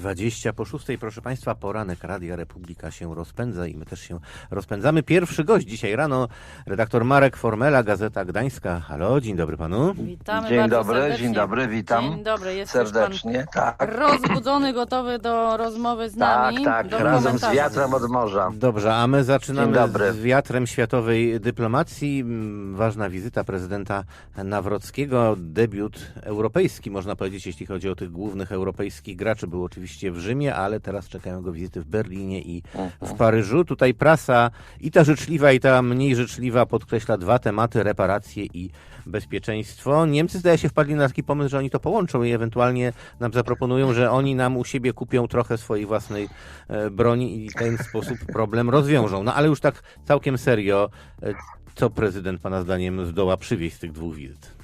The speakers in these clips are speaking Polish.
20 po 6. Proszę Państwa, poranek Radia Republika się rozpędza i my też się rozpędzamy. Pierwszy gość dzisiaj rano, redaktor Marek Formela, Gazeta Gdańska. Halo, dzień dobry panu. Witamy Dzień bardzo dobry, serdecznie. dzień dobry, witam Dzień dobry, jest serdecznie. Tak, pan rozbudzony, gotowy do rozmowy z tak, nami. tak, do razem z wiatrem od morza. Dobrze, a my zaczynamy z wiatrem światowej dyplomacji. Mm, Ważna wizyta prezydenta Nawrockiego, debiut europejski, można powiedzieć, jeśli chodzi o tych głównych europejskich graczy. Był oczywiście w Rzymie, ale teraz czekają go wizyty w Berlinie i w Paryżu. Tutaj prasa i ta życzliwa, i ta mniej życzliwa podkreśla dwa tematy, reparacje i bezpieczeństwo. Niemcy zdaje się wpadli na taki pomysł, że oni to połączą i ewentualnie nam zaproponują, że oni nam u siebie kupią trochę swojej własnej e, broni i w ten sposób problem rozwiążą. No ale już tak całkiem serio, e, co prezydent pana zdaniem zdoła przywieźć z tych dwóch wizyt?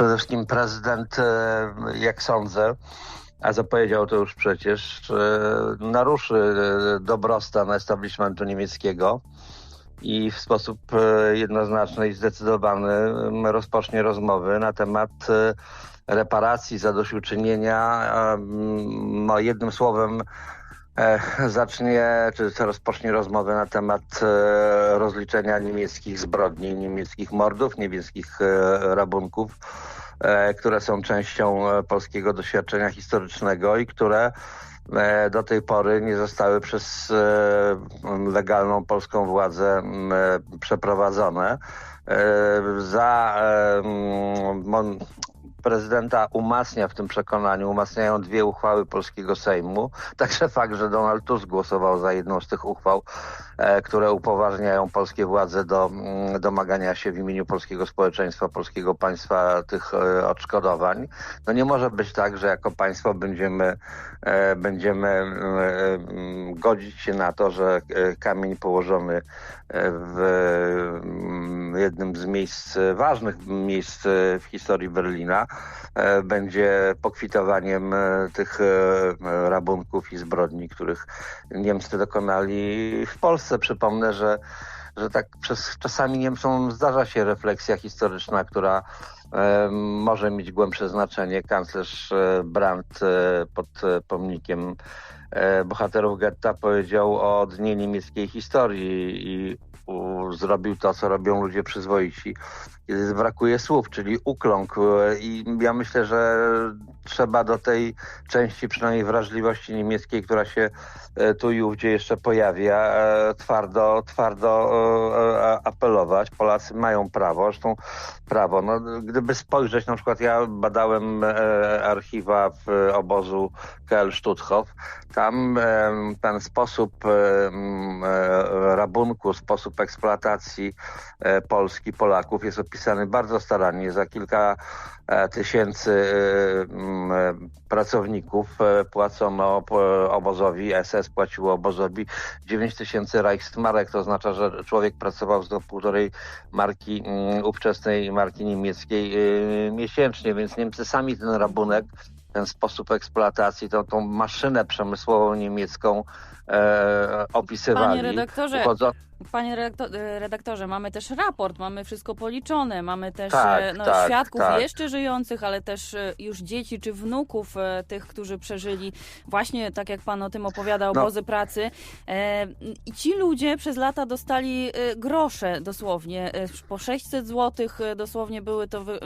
Przede wszystkim prezydent, e, jak sądzę, a zapowiedział to już przecież, e, naruszy e, dobrostan establishmentu niemieckiego i w sposób jednoznaczny i zdecydowany rozpocznie rozmowy na temat reparacji, zadośćuczynienia. No, jednym słowem, zacznie, czy rozpocznie rozmowę na temat e, rozliczenia niemieckich zbrodni, niemieckich mordów, niemieckich e, rabunków, e, które są częścią polskiego doświadczenia historycznego i które do tej pory nie zostały przez legalną polską władzę przeprowadzone. Za prezydenta umacnia w tym przekonaniu, umacniają dwie uchwały polskiego Sejmu. Także fakt, że Donald Tusk głosował za jedną z tych uchwał, e, które upoważniają polskie władze do mm, domagania się w imieniu polskiego społeczeństwa, polskiego państwa tych e, odszkodowań. No nie może być tak, że jako państwo będziemy, e, będziemy mm, godzić się na to, że kamień położony w mm, jednym z miejsc, ważnych miejsc w historii Berlina będzie pokwitowaniem e, tych e, rabunków i zbrodni, których Niemcy dokonali w Polsce. Przypomnę, że, że tak przez czasami Niemcom zdarza się refleksja historyczna, która e, może mieć głębsze znaczenie. Kanclerz e, Brandt e, pod e, pomnikiem e, bohaterów getta powiedział o dnie niemieckiej historii i zrobił to, co robią ludzie przyzwoici, brakuje słów, czyli ukląkł. E, I ja myślę, że trzeba do tej części przynajmniej wrażliwości niemieckiej, która się e, tu i ówdzie jeszcze pojawia, e, twardo, twardo apelować. Polacy mają prawo, zresztą prawo. No, gdyby spojrzeć, na przykład ja badałem archiwa w obozu KL Stutthof, tam ten sposób rabunku, sposób eksploatacji e, Polski, Polaków jest opisany bardzo starannie. Za kilka e, tysięcy e, pracowników płacono obozowi, SS płaciło obozowi 9 tysięcy Reichsmarek, to oznacza, że człowiek pracował za półtorej marki ówczesnej marki niemieckiej e, miesięcznie, więc Niemcy sami ten rabunek ten sposób eksploatacji, tą, tą maszynę przemysłową niemiecką e, opisywali. Panie redaktorze, Uchodzą- Panie e, redaktorze, mamy też raport, mamy wszystko policzone, mamy też Tak, e, no, tak, świadków tak. jeszcze żyjących, ale też e, już dzieci czy wnuków tych, którzy przeżyli właśnie, tak jak pan o tym opowiadał, No. obozy pracy. E, I ci ludzie przez lata dostali grosze dosłownie, po 600 zł dosłownie były to wy,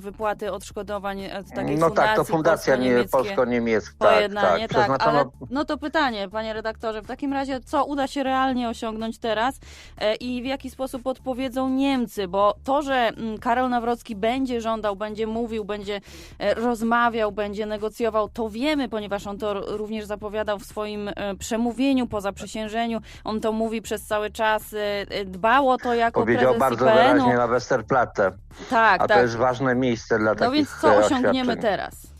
wypłaty odszkodowań z takiej No fundacji tak, to fundacja nie, polsko-niemiecka. Tak, Pojednanie, tak. tak, Przeznaczono ale no to pytanie, panie redaktorze, w takim razie co uda się realnie osiągnąć teraz e, i w jaki sposób odpowiedzą Niemcy, bo to, że mm, Karol Nawrocki będzie żądał, będzie mówił, będzie e, rozmawiał, będzie negocjował, to wiemy, ponieważ on to również zapowiadał w swoim e, przemówieniu po zaprzysiężeniu, on to mówi przez cały czas, e, e, dbał o to jako powiedział bardzo IPN-u. wyraźnie na Westerplatte, Tak, a tak. to jest ważne miejsce dla No takich więc co osiągniemy teraz?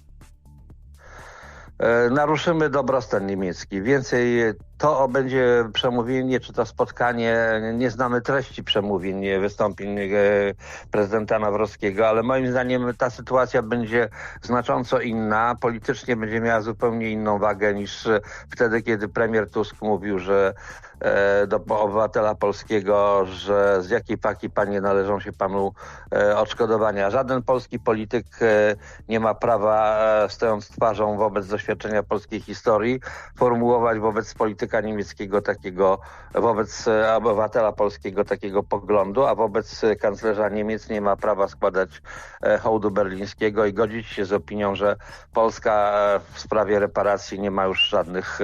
E, naruszymy dobrostan niemiecki. Więcej to będzie przemówienie, czy to spotkanie, nie znamy treści przemówień, wystąpień e, prezydenta Nawrockiego, ale moim zdaniem ta sytuacja będzie znacząco inna. Politycznie będzie miała zupełnie inną wagę niż e, wtedy, kiedy premier Tusk mówił, że e, do obywatela polskiego, że z jakiej paki panie należą się panu odszkodowania. Żaden polski polityk nie ma prawa, stojąc twarzą wobec doświadczenia polskiej historii, formułować wobec polityka niemieckiego takiego, wobec e, obywatela polskiego takiego poglądu, a wobec e, kanclerza Niemiec nie ma prawa składać e, hołdu berlińskiego i godzić się z opinią, że Polska w sprawie reparacji nie ma już żadnych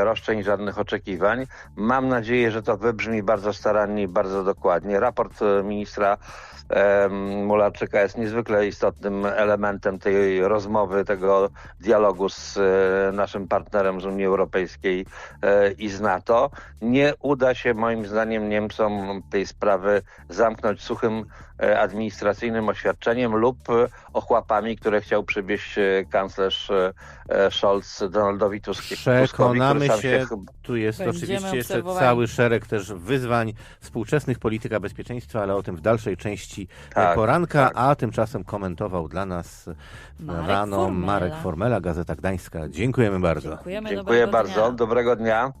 roszczeń, żadnych oczekiwań. Mam nadzieję, że to wybrzmi bardzo starannie i bardzo dokładnie. Raport ministra Mularczyka jest niezwykle istotnym elementem tej rozmowy, tego dialogu z naszym partnerem z Unii Europejskiej e, i z NATO. Nie uda się moim zdaniem Niemcom tej sprawy zamknąć suchym e, administracyjnym oświadczeniem lub ochłapami, które chciał przywieźć e, kanclerz Scholz Donaldowi Tusk- Tuskowi, Przekonamy się, chyba- tu jest Będziemy oczywiście jeszcze cały szereg też wyzwań współczesnych polityka bezpieczeństwa, ale o tym w dalszej części Tak, poranka, tak. a tymczasem komentował dla nas Marek rano Formela. Marek Formela, Gazeta Gdańska. Dziękujemy bardzo. Dziękujemy, Dziękuję dobrego bardzo. Dnia. Dobrego dnia.